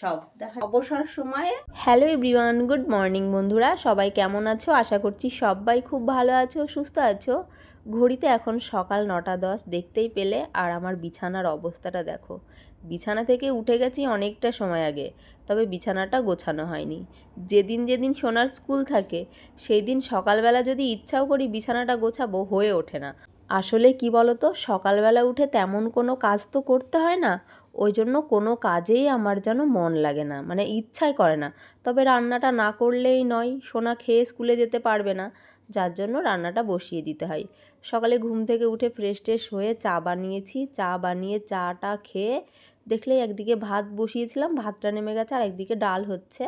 সব অবসর সময়ে হ্যালো এভরিওয়ান গুড মর্নিং বন্ধুরা, সবাই কেমন আছো? আশা করছি সবাই খুব ভালো আছো, সুস্থ আছো। ঘড়িতে এখন সকাল নটা দশ, দেখতেই পেলে। আর আমার বিছানার অবস্থাটা দেখো। বিছানা থেকে উঠে গেছি অনেকটা সময় আগে, তবে বিছানাটা গোছানো হয়নি। যেদিন যেদিন সোনার স্কুল থাকে সেই দিন সকালবেলা যদি ইচ্ছাও করি বিছানাটা গোছাবো, হয়ে ওঠে না। আসলে কি বলতো, সকালবেলা উঠে তেমন কোনো কাজ তো করতে হয় না। ওই জন্য কোনো কাজেই আমার যেন মন লাগে না মানে ইচ্ছাই করে না। তবে রান্নাটা না করলেই নয়, সোনা খেয়ে স্কুলে যেতে পারবে না, যার জন্য রান্নাটা বসিয়ে দিতে হয়। সকালে ঘুম থেকে উঠে ফ্রেশ ট্রেশ হয়ে চা বানিয়েছি। চা বানিয়ে চাটা খেয়ে দেখলে একদিকে ভাত বসিয়েছিলাম, ভাতটা নেমে গেছে আর একদিকে ডাল হচ্ছে।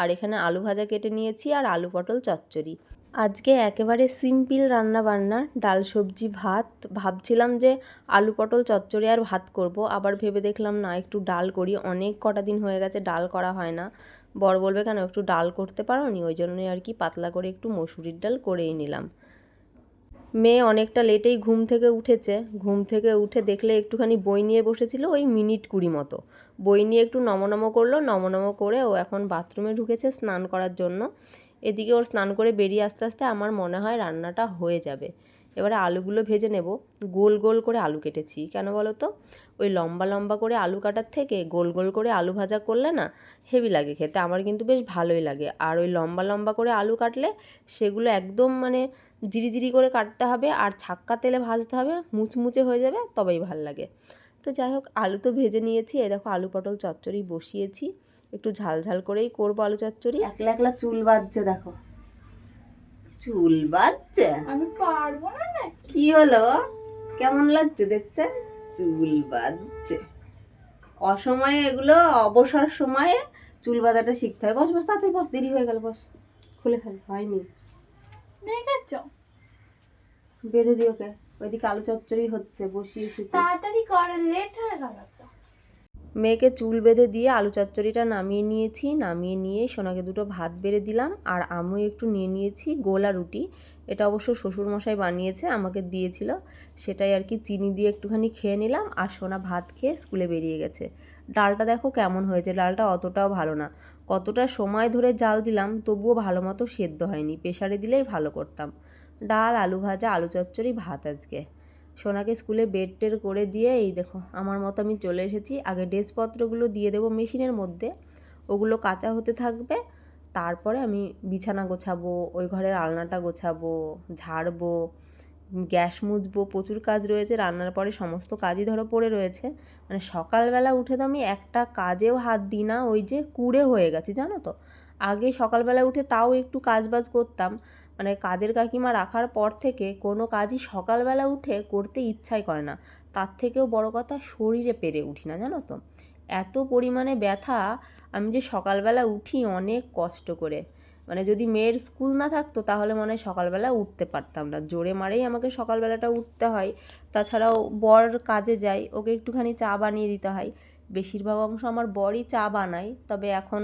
আর এখানে আলু ভাজা কেটে নিয়েছি আর আলু পটল চচ্চড়ি। আজকে একেবারে সিম্পল রান্না বান্না ডাল, সবজি, ভাত। ভাবছিলাম যে আলু পটল, চচ্চড়ি আর ভাত করব। আবার ভেবে দেখলাম, না, একটু ডাল করি। অনেক কটা দিন হয়ে গেছে ডাল করা হয় না। বর বলবে, কেন একটু ডাল করতে পারো নি ওই জন্যই আর কি পাতলা করে একটু মসুরির ডাল করেই নিলাম। মেয়ে অনেকটা লেটেই ঘুম থেকে উঠেছে। ঘুম থেকে উঠে দেখলে একটুখানি বই নিয়ে বসেছিল ওই মিনিট কুড়ি মতো। বই নিয়ে একটু নমনম করল। নমনম করে ও এখন বাথরুমে ঢুকেছে স্নান করার জন্য। এদিকে ওর স্নান করে বেরিয়ে আস্তে আস্তে আমার মনে হয় রান্নাটা হয়ে যাবে। এবারে আলুগুলো ভেজে নেব। গোল গোল করে আলু কেটেছি। কেন বলো তো? ওই লম্বা লম্বা করে আলু কাটার থেকে গোল গোল করে আলু ভাজা করলে না হেভি লাগে খেতে। আমার কিন্তু বেশ ভালোই লাগে। আর ওই লম্বা লম্বা করে আলু কাটলে সেগুলো একদম মানে জিরি করে কাটতে হবে। আর ছাক্কা তেলে ভাজতে হবে, মুচমুচে হয়ে যাবে, তবেই ভালো লাগে। তো যাই হোক আলু তো ভেজে নিয়েছি। এই দেখো আলু পটল চচ্চড়ি বসিয়েছি। একটু ঝাল ঝাল করেই করব আলু চচ্চড়ি। একলা একলা চুল বাজছে দেখো। চুল বাজছে? আমি পারব না না কি হলো? কেমন লাগছে দেখতে? চুল বাজছে। অসময়ে এগুলো অবসর সময়ে চুল বাঁধাটা শিখতে হয়। বস বস তাড়াতাড়ি বস দেরি হয়ে গেল বস। খুলে ফেল হয়নি। দেখেছ? বেঁধে দিও ওকে। ওইদিকে আলু চচ্চড়ি হচ্ছে বসিয়ে এসেছি। তাড়াতাড়ি করে লেট হয়ে গেল মেয়েকে চুল বেঁধে দিয়ে আলু চচ্চড়িটা নামিয়ে নিয়েছি নামিয়ে নিয়ে সোনাকে দুটো ভাত বেড়ে দিলাম আর আমিও একটু নিয়ে নিয়েছি গোলা রুটি। এটা অবশ্য শ্বশুরমশাই বানিয়েছে আমাকে দিয়েছিল। সেটাই আর কি চিনি দিয়ে একটুখানি খেয়ে নিলাম আর সোনা ভাত খেয়ে স্কুলে বেরিয়ে গেছে। ডালটা দেখো কেমন হয়েছে ডালটা অতটাও ভালো না। কতটা সময় ধরে জাল দিলাম তবুও ভালো মতো সেদ্ধ হয়নি প্রেশারে দিলেই ভালো করতাম। ডাল, আলু ভাজা, আলু চচ্চড়ি, ভাত আজকে। সোনাকে স্কুলে বেড টের করে দিয়ে, এই দেখো, আমার মতো আমি চলে এসেছি। আগে ড্রেসপত্রগুলো দিয়ে দেবো মেশিনের মধ্যে। ওগুলো কাঁচা হতে থাকবে। তারপরে আমি বিছানা গোছাবো, ওই ঘরের আলনাটা গোছাবো, ঝাড়বো, গ্যাস মুছবো, প্রচুর কাজ রয়েছে। রান্নার পরে সমস্ত কাজই ধরো পড়ে রয়েছে। মানে সকালবেলা উঠে তো আমি একটা কাজেও হাত দিই না, ওই যে কুড়ে হয়ে গেছি, জানো তো? আগে সকালবেলা উঠে তাও একটু কাজ বাজ করতাম। মানে কাজের কাকিমা রাখার পর থেকে কোনো কাজই সকালবেলা উঠে করতে ইচ্ছাই করে না। তার থেকেও বড় কথা শরীরে পেরে উঠি না, জানো তো। এত পরিমাণে ব্যথা, আমি যে সকালবেলা উঠি অনেক কষ্ট করে। মানে যদি মেয়ের স্কুল না থাকতো তাহলে মনে হয় সকালবেলা উঠতে পারতাম না। জোরে মারেই আমাকে সকালবেলাটা উঠতে হয়। তাছাড়াও বর কাজে যায়, ওকে একটুখানি চা বানিয়ে দিতে হয়। বেশিরভাগ অংশ আমার বরই চা বানায়, তবে এখন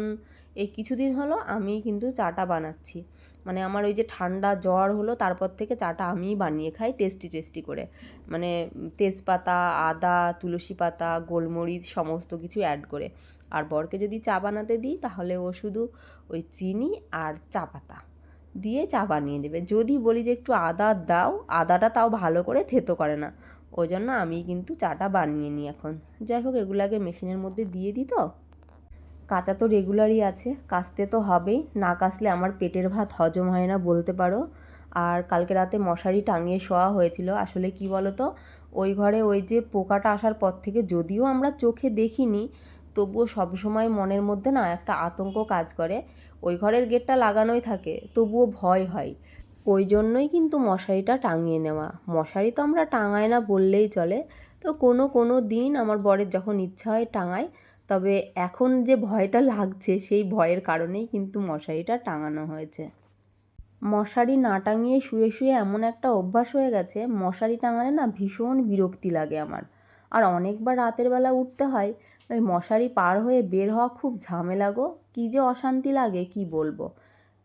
এই কিছুদিন হলো আমি কিন্তু চাটা বানাচ্ছি। মানে আমার ওই যে ঠান্ডা জ্বর হলো, তারপর থেকে চাটা আমিই বানিয়ে খাই টেস্টি টেস্টি করে। মানে তেজপাতা, আদা, তুলসী পাতা, গোলমরিচ সমস্ত কিছু অ্যাড করে। আর বরকে যদি চা বানাতে দিই, তাহলে ও শুধু ওই চিনি আর চা পাতা দিয়ে চা বানিয়ে দেবে। যদি বলি যে একটু আদা দাও, আদাটা তাও ভালো করে থেতো করে না। ওই জন্য আমি কিন্তু চাটা বানিয়ে নিই এখন। যাই হোক এগুলো আগে মেশিনের মধ্যে দিয়ে দিই তো। কাঁচা তো রেগুলারই আছে কাচতে তো হবেই। না কাচলে আমার পেটের ভাত হজম হয় না বলতে পারো। আর কালকে রাতে মশারি টাঙিয়ে শোয়া হয়েছিল, আসলে কি বলো তো ওই ঘরে ওই যে পোকাটা আসার পর থেকে যদিও আমরা চোখে দেখিনি, তবুও সবসময় মনের মধ্যে না একটা আতঙ্ক কাজ করে। ওই ঘরের গেটটা লাগানোই থাকে, তবুও ভয় হয়। ওই জন্যই কিন্তু মশারিটা টাঙিয়ে নেওয়া। মশারি তো আমরা টাঙাই না বললেই চলে। তো কোনো কোনো দিন আমার বরের যখন ইচ্ছা হয় টাঙায় তবে এখন যে ভয়টা লাগছে সেই ভয়ের কারণেই কিন্তু মশারিটা টাঙানো হয়েছে। মশারি না টাঙিয়ে শুয়ে শুয়ে এমন একটা অভ্যাস হয়ে গেছে, মশারি টাঙালে না ভীষণ বিরক্তি লাগে আমার। আর অনেকবার রাতের বেলা উঠতে হয়, ওই মশারি পার হয়ে বের হওয়া খুব ঝামেলা গো, কী যে অশান্তি লাগে, কি বলব?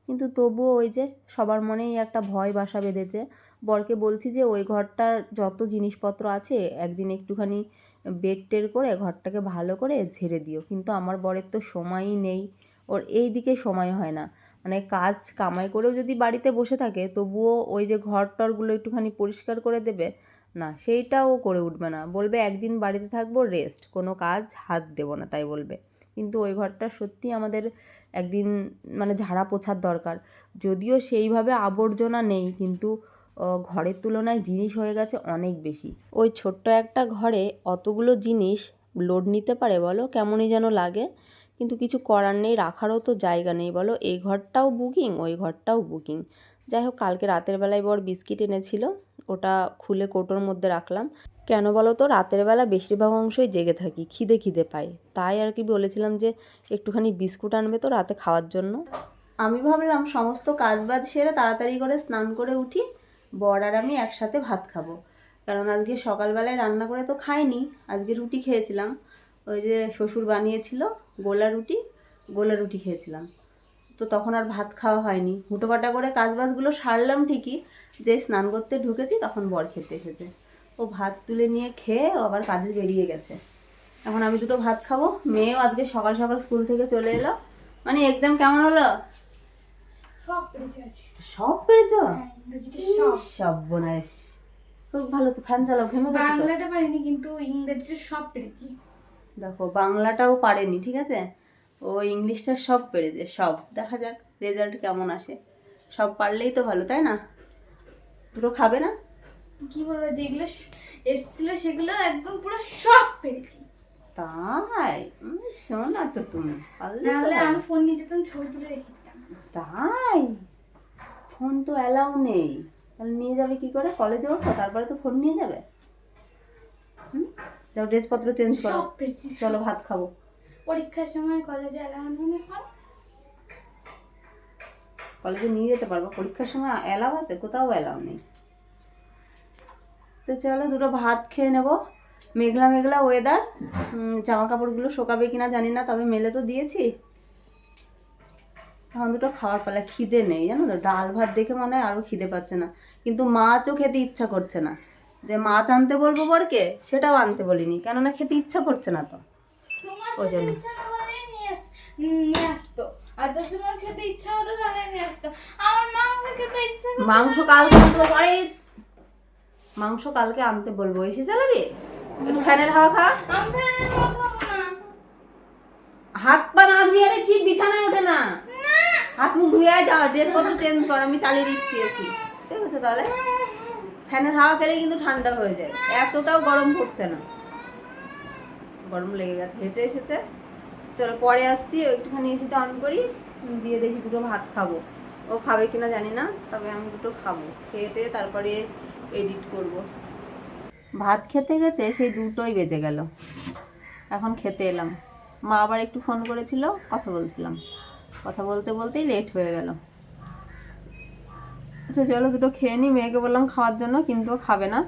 কিন্তু তবুও ওই যে সবার মনেই একটা ভয় বাসা বেঁধেছে। বরকে বলছি যে ওই ঘরটার যত জিনিসপত্র আছে, একদিন একটুখানি বেড টের করে ঘরটাকে ভালো করে ঝেড়ে দিও। কিন্তু আমার বরের তো সময়ই নেই। ওর এই দিকে সময় হয় না। মানে কাজ কামাই করেও যদি বাড়িতে বসে থাকে, তবুও ওই যে ঘর টরগুলো একটুখানি পরিষ্কার করে দেবে, না, সেইটাও করে উঠবে না। বলবে, একদিন বাড়িতে থাকব, রেস্ট। কোনো কাজ হাত দেবো না, তাই বলবে। কিন্তু ওই ঘরটা সত্যি আমাদের একদিন মানে ঝাড়া পোছার দরকার। যদিও সেইভাবে আবর্জনা নেই, কিন্তু ঘরের তুলনায় জিনিস হয়ে গেছে অনেক বেশি। ওই ছোট্ট একটা ঘরে অতগুলো জিনিস লোড নিতে পারে বলো, কেমনই যেন লাগে। কিন্তু কিছু করার নেই, রাখারও তো জায়গা নেই বলো। এই ঘরটাও বুকিং, ওই ঘরটাও বুকিং। যাই হোক, কালকে রাতের বেলায় বর বিস্কিট এনেছিল, ওটা খুলে কোটোর মধ্যে রাখলাম। কেন বলো তো, রাতের বেলা বেশিরভাগ অংশই জেগে থাকি, খিদে খিদে পাই তাই আর কি বলেছিলাম যে, একটুখানি বিস্কুট আনবে তো রাতে খাওয়ার জন্য। আমি ভাবলাম, সমস্ত কাজবাজ সেরে তাড়াতাড়ি করে স্নান করে উঠি। বর আর আমি একসাথে ভাত খাব। কারণ আজকে সকালবেলায় রান্না করে তো খাইনি, আজকে রুটি খেয়েছিলাম। ওই যে শ্বশুর বানিয়েছিল গোলা রুটি গোলা রুটি খেয়েছিলাম। তো তখন আর ভাত খাওয়া হয়নি। হুটোপাটা করে কাজবাজগুলো সারলাম ঠিকই, যে স্নান করতে ঢুকেছি তখন বর খেতে এসেছে। ও ভাত তুলে নিয়ে খেয়ে ও আবার কাজে বেরিয়ে গেছে। এখন আমি দুটো ভাত খাব, মেয়েও আজকে সকাল সকাল স্কুল থেকে চলে এলো। মানে এক্সাম কেমন হলো? সব পেরেছি সব পেরেছ? হ্যাঁ, সব। বোনাস খুব ভালো তো ফ্যান চালাও ঘেমে বাংলাটা পারিনি কিন্তু ইংরেজিটা সব পেরেছি। দেখো বাংলাটাও পারেনি ঠিক আছে? ও ইংলিশটা সব পেরেছে সব। দেখা যাক রেজাল্ট কেমন আসে। সব পারলেই তো ভালো তাই না? দুটো খাবে না? কি বলব যেগুলো এসেছিল সেগুলো একদম পুরো সব পেরেছি। তাই? শোনা তো তুমি তো নাহলে আমি ফোন নিয়ে যেতাম ছবি তুলে রেখে দিতাম। তাই? ফোন তো অ্যালাউ নেই। তাহলে নিয়ে যাবে কি করে? কলেজে ওঠো তারপরে তো ফোন নিয়ে যাবে? হুম? যাও ড্রেসপত্র চেঞ্জ করো। চলো ভাত খাব। পরীক্ষার সময় কলেজে অ্যালাউন্স মনে হয়। কলেজে নিয়ে যেতে পারব। পরীক্ষার সময় অ্যালাউ আছে কোথাও অ্যালাউ নেই। তো চলো দুটো ভাত খেয়ে নেব। মেঘলা মেঘলা ওয়েদার জামা কাপড়গুলো শোকাবে কিনা জানি না তবে মেলে তো দিয়েছি। এখন দুটো খাওয়ার পালা খিদে নেই জানো তো? ডাল ভাত দেখে মনে হয় আরও খিদে পাচ্ছে না। কিন্তু মাছও খেতে ইচ্ছা করছে না। যে মাছ আনতে বলব বরকে সেটাও আনতে বলিনি। কেননা খেতে ইচ্ছা করছে না তো। ওই জন্য। মাংস কালকে আনতে মাংস কালকে আনতে বলব। এসে চালাবি? ফ্যানের হাওয়া খা আমি ফ্যানের হাওয়া খাব না হাত পা না ধুয়ে রেছি বিছানায় ওঠে না হাত মুখ ধুয়ে আয়, যা ড্রেস পত্র চেঞ্জ কর আমি চালিয়ে দিচ্ছি এসি। ঠিক আছে তাহলে? ফ্যানের হাওয়া খেলে কিন্তু ঠান্ডা হয়ে যায়। এতটাও গরম পড়ছে না। গরম লেগে গেছে হেঁটে এসেছে। চলো পরে আসছি একটুখানি এসিটা অন করি দিয়ে দেখি দুটো ভাত খাব। ও খাবে কিনা জানি না তবে আমি দুটো খাব। খেয়ে তারপরে এডিট করব। ভাত খেতে খেতে সেই দুটোই বেজে গেল। এখন খেতে এলাম। মা আবার একটু ফোন করেছিল কথা বলছিলাম। কথা বলতে বলতেই লেট হয়ে গেল। আচ্ছা চলো দুটো খেয়ে নিই, মেয়েকে বললাম খাওয়ার জন্য, কিন্তু খাবে না।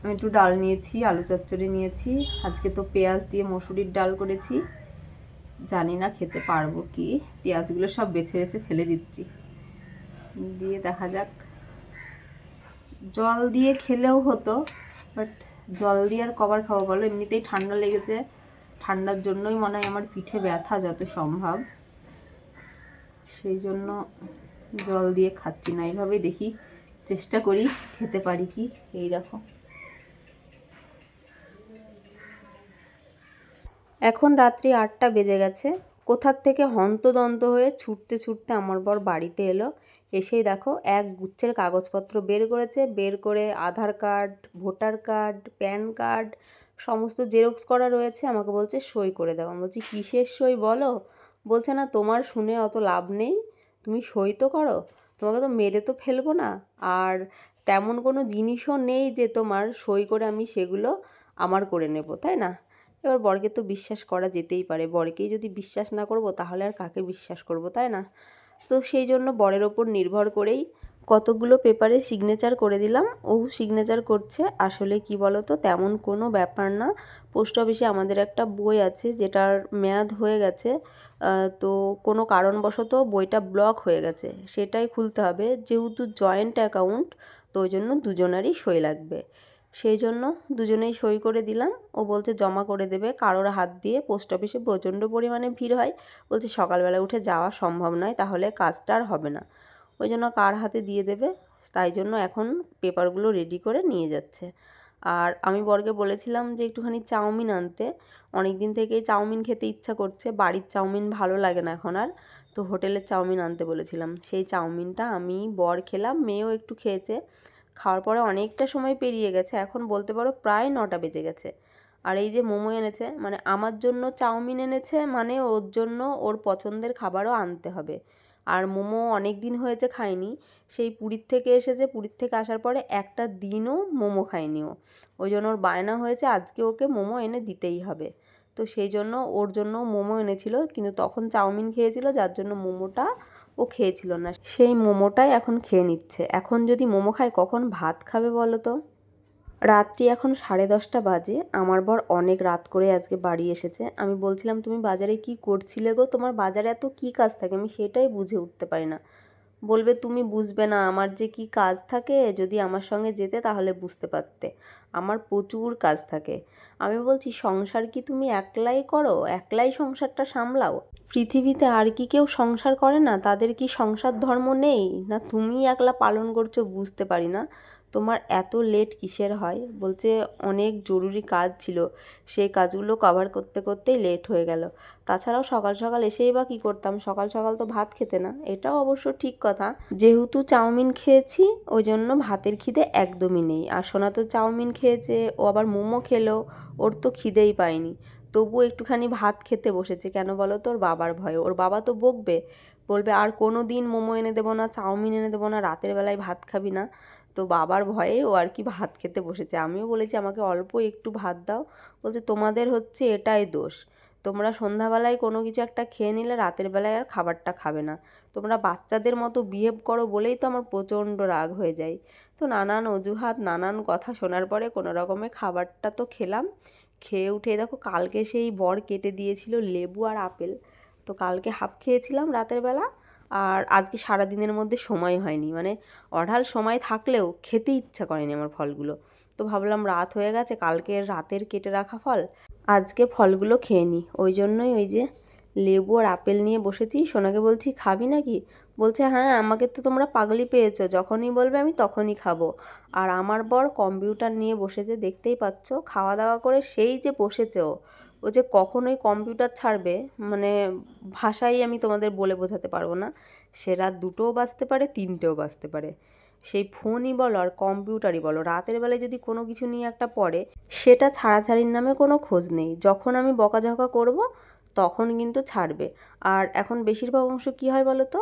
আমি একটু ডাল নিয়েছি, আলু চচ্চড়ি নিয়েছি, আজকে তো পেঁয়াজ দিয়ে মসুরির ডাল করেছি। জানি না খেতে পারব কি, পেঁয়াজগুলো সব বেছে বেছে ফেলে দিচ্ছি। দিয়ে দেখা যাক। জল দিয়ে খেলেও হতো, বাট জল দিয়ে আর কবার খাব বলো? এমনিতেই ঠান্ডা লেগেছে। ঠান্ডার জন্যই মনে হয় আমার পিঠে ব্যথা যত সম্ভব। সেই জন্য জল দিয়ে খাচ্ছি না। এইভাবেই দেখি, চেষ্টা করি খেতে পারি কি। এই দেখো। এখন রাত্রি আটটা বেজে গেছে। কোথার থেকে হন্তদন্ত হয়ে ছুটতে ছুটতে আমার বর বাড়িতে এলো। এসেই দেখো, এক গুচ্ছের কাগজপত্র বের করেছে। বের করে Aadhaar card, voter card, PAN card, সমস্ত জেরক্স করা রয়েছে। আমাকে বলছে, সই করে দাও। আমি বলছি, কিসের সই বলো? বলছে, না, তোমার শুনে অত লাভ নেই। তুমি সই তো করো, তোমাকে তো মেরে তো ফেলব না। আর তেমন কোনো জিনিসও নেই যে তোমার সই করে আমি সেগুলো আমার করে নেব, তাই না? এবার বরকে তো বিশ্বাস করা যেতেই পারে। বরকেই যদি বিশ্বাস না করব তাহলে আর কাকে বিশ্বাস করব, তাই না? তো সেই জন্য বরের ওপর নির্ভর করেই কতগুলো পেপারে সিগনেচার করে দিলাম। ও সিগনেচার করছে। আসলে কি বলো তো তেমন কোনো ব্যাপার না। পোস্ট অফিসে আমাদের একটা বই আছে, যেটার মেয়াদ হয়ে গেছে। তো কোনো কারণবশত বইটা ব্লক হয়ে গেছে। সেটাই খুলতে হবে। যেহেতু জয়েন্ট অ্যাকাউন্ট তো ওই জন্য দুজনেরই সই লাগবে। সেই জন্য দুজনেই সই করে দিলাম। ও বলছে জমা করে দেবে। কারোর হাত দিয়ে পোস্ট অফিসে প্রচণ্ড পরিমাণে ভিড় হয়। বলছে সকালবেলা উঠে যাওয়া সম্ভব নয়, তাহলে কাজটা আর হবে না। ওই জন্য কার হাতে দিয়ে দেবে? তাই জন্য এখন পেপারগুলো রেডি করে নিয়ে যাচ্ছে। আর আমি বরকে বলেছিলাম যে একটুখানি চাউমিন আনতে। অনেক দিন থেকেই চাউমিন খেতে ইচ্ছা করছে। বাড়ির চাউমিন ভালো লাগে না এখন আর। তো হোটেলের চাউমিন আনতে বলেছিলাম। সেই চাউমিনটা আমি বর খেলাম, মেয়েও একটু খেয়েছে। খাওয়ার পরে অনেকটা সময় পেরিয়ে গেছে। এখন বলতে পারো প্রায় নটা বেজে গেছে। আর এই যে মোমো এনেছে মানে আমার জন্য চাউমিন এনেছে মানে ওর জন্য ওর পছন্দের খাবারও আনতে হবে। আর মোমো অনেক দিন হয়েছে খাইনি। সেই পুরীর থেকে এসেছে, পুরীর থেকে আসার পরে একটা দিনও মোমো খায়নি ও। ওই জন্য ওর বায়না হয়েছে, আজকে ওকে মোমো এনে দিতেই হবে। তো সেই জন্য ওর জন্য মোমো এনেছিল, কিন্তু তখন চাউমিন খেয়েছিল, যার জন্য মোমোটা ও খেয়েছিল না। সেই মোমোটাই এখন খেয়ে নিচ্ছে। এখন যদি মোমো খায়, কখন ভাত খাবে বলো তো? রাত্রি এখন সাড়ে দশটা বাজে। আমার বর অনেক রাত করে আজকে বাড়ি এসেছে। আমি বলছিলাম, তুমি বাজারে কি করছিলে গো? তোমার বাজারে এত কি কাজ থাকে? আমি সেটাই বুঝে উঠতে পারি না। বলবে, তুমি বুঝবে না, আমার যে কি কাজ থাকে, যদি আমার সঙ্গে যেতে তাহলে বুঝতে পারতে। আমার প্রচুর কাজ থাকে। আমি বলছি, সংসার কি তুমি একলাই করো? একলাই সংসারটা সামলাও? পৃথিবীতে আর কি কেউ সংসার করে না? তাদের কি সংসার ধর্ম নেই? না তুমি একলা পালন করছ বুঝতে পারি না। তোমার এত লেট কিসের হয়? বলছে, অনেক জরুরি কাজ ছিল। সেই কাজগুলো কভার করতে করতেই লেট হয়ে গেল। তাছাড়াও সকাল সকাল এসেই বা কী করতাম? সকাল সকাল তো ভাত খেতে না। এটাও অবশ্য ঠিক কথা। যেহেতু চাউমিন খেয়েছি ওই জন্য ভাতের খিদে একদমই নেই। আর সোনা তো চাউমিন খেয়েছে, ও আবার মোমো খেলো, ওর তো খিদেই পায়নি। তবুও একটুখানি ভাত খেতে বসেছে। কেন বলো তো? ওর বাবার ভয়ে। ওর বাবা তো বকবে। বলবে, আর কোনো দিন মোমো এনে দেবো না, চাউমিন এনে দেবো না, রাতের বেলায় ভাত খাবি না। তো বাবার ভয়ে ও আর কি ভাত খেতে বসেছে। আমিও বলেছি, আমাকে অল্প একটু ভাত দাও। বলছে, তোমাদের হচ্ছে এটাই দোষ। তোমরা সন্ধ্যাবেলায় কোনো কিছু একটা খেয়ে নিলে, রাতের বেলায় আর খাবারটা খাবে না। তোমরা বাচ্চাদের মতো বিহেভ করো বলেই তো আমার প্রচণ্ড রাগ হয়ে যায়। তো নানান অজুহাত, নানান কথা শোনার পরে কোনো রকমে খাবারটা তো খেলাম। খেয়ে উঠে দেখো, কালকে সেই বর কেটে দিয়েছিল লেবু আর আপেল। তো কালকে হাফ খেয়েছিলাম রাতের বেলা আর আজকে সারা দিনের মধ্যে সময় হয়নি। মানে অঢাল সময় থাকলেও খেতে ইচ্ছা করেনি আমার ফলগুলো। তো ভাবলাম রাত হয়ে গেছে, কালকে রাতের কেটে রাখা ফল। আজকে ফলগুলো খেয়ে নিই। ওই জন্যই ওই যে লেবু আর আপেল নিয়ে বসেছি। সোনাকে বলছি, খাবি নাকি? বলছে হ্যাঁ আমাকে তো তোমরা পাগলি পেয়েছ। যখনই বলবে আমি তখনই খাব। আর আমার বর কম্পিউটার নিয়ে বসেছে দেখতেই পাচ্ছ, খাওয়া দাওয়া করে সেই যে বসেছে ও। ও যে কখনোই কম্পিউটার ছাড়বে মানে ভাষাই আমি তোমাদের বলে বোঝাতে পারব না। সে রাত দুটোও বাজতে পারে, তিনটেও বাজতে পারে। সেই ফোনই বলো আর কম্পিউটারই বলো, রাতের বেলায় যদি কোনো কিছু নিয়ে একটা পড়ে, সেটা ছাড়াছাড়ির নামে কোনো খোঁজ নেই। যখন আমি বকাঝকা করব, তখন কিন্তু ছাড়বে। আর এখন বেশিরভাগ অংশ কী হয় বলো তো?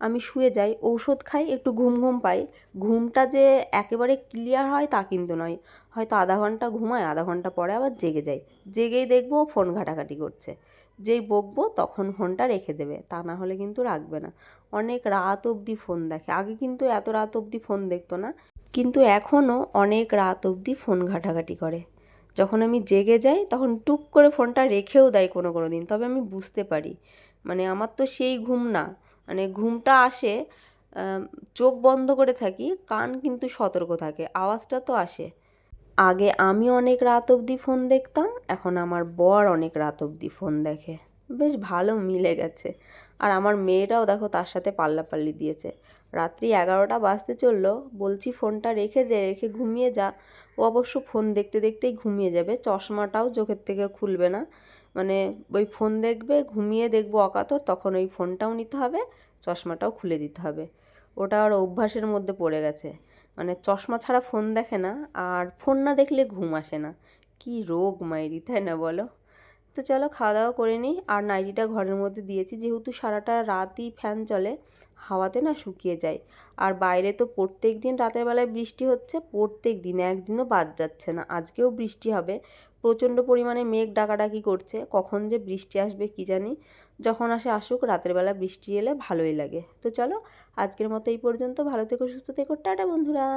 আমি শুয়ে যাই, ঔষধ খাই, একটু ঘুম ঘুম পাই। ঘুমটা যে একেবারে ক্লিয়ার হয় তা কিন্তু নয়। হয়তো আধা ঘণ্টা ঘুমায়, আধা ঘণ্টা পরে আবার জেগে যাই। জেগেই দেখব ফোন ঘাটাঘাটি করছে। যেই বকবো তখন ফোনটা রেখে দেবে, তা না হলে কিন্তু রাখবে না। অনেক রাত অবধি ফোন দেখে। আগে কিন্তু এত রাত অবধি ফোন দেখতো না, কিন্তু এখনও অনেক রাত অবধি ফোন ঘাটাঘাটি করে। যখন আমি জেগে যাই, তখন টুক করে ফোনটা রেখেও দেয় কোনো কোনো দিন। তবে আমি বুঝতে পারি। মানে আমার তো সেই ঘুম না। মানে ঘুমটা আসে চোখ বন্ধ করে থাকি, কান কিন্তু সতর্ক থাকে, আওয়াজটা তো আসে। আগে আমি অনেক রাত অবধি ফোন দেখতাম, এখন আমার বর অনেক রাত অবধি ফোন দেখে। বেশ ভালো মিলে গেছে। আর আমার মেয়েটাও দেখো তার সাথে পাল্লাপাল্লি দিয়েছে। রাত্রি এগারোটা বাজতে চলল, বলছি ফোনটা রেখে দে, রেখে ঘুমিয়ে যা। ও অবশ্য ফোন দেখতে দেখতেই ঘুমিয়ে যাবে, চশমাটাও চোখের থেকে খুলবে না। মানে ওই ফোন দেখবে, ঘুমিয়ে দেখব অকাতর, তখন ওই ফোনটাও নিতে হবে, চশমাটাও খুলে দিতে হবে। ওটা আর অভ্যাসের মধ্যে পড়ে গেছে। মানে চশমা ছাড়া ফোন দেখে না, আর ফোন না দেখলে ঘুম আসে না। কি রোগ মাইরি, তাই না বলো? তো চলো খাওয়া দাওয়া করে নিই। আর নাইটিটা ঘরের মধ্যে দিয়েছি, যেহেতু সারাটা রাতই ফ্যান চলে, হাওয়াতে না শুকিয়ে যায়। আর বাইরে তো প্রত্যেক দিন রাতের বেলায় বৃষ্টি হচ্ছে প্রত্যেক দিন একদিনও বাদ যাচ্ছে না। আজকেও বৃষ্টি হবে প্রচণ্ড পরিমাণে মেঘ ডাকাডাকি করছে, কখন যে বৃষ্টি আসবে কি জানি। যখন আসে আসুক, রাতের বেলা বৃষ্টি এলে ভালোই লাগে। তো চলো, আজকের মতো এই পর্যন্ত। ভালো থেকো, সুস্থ থেকো। টাটা বন্ধুরা।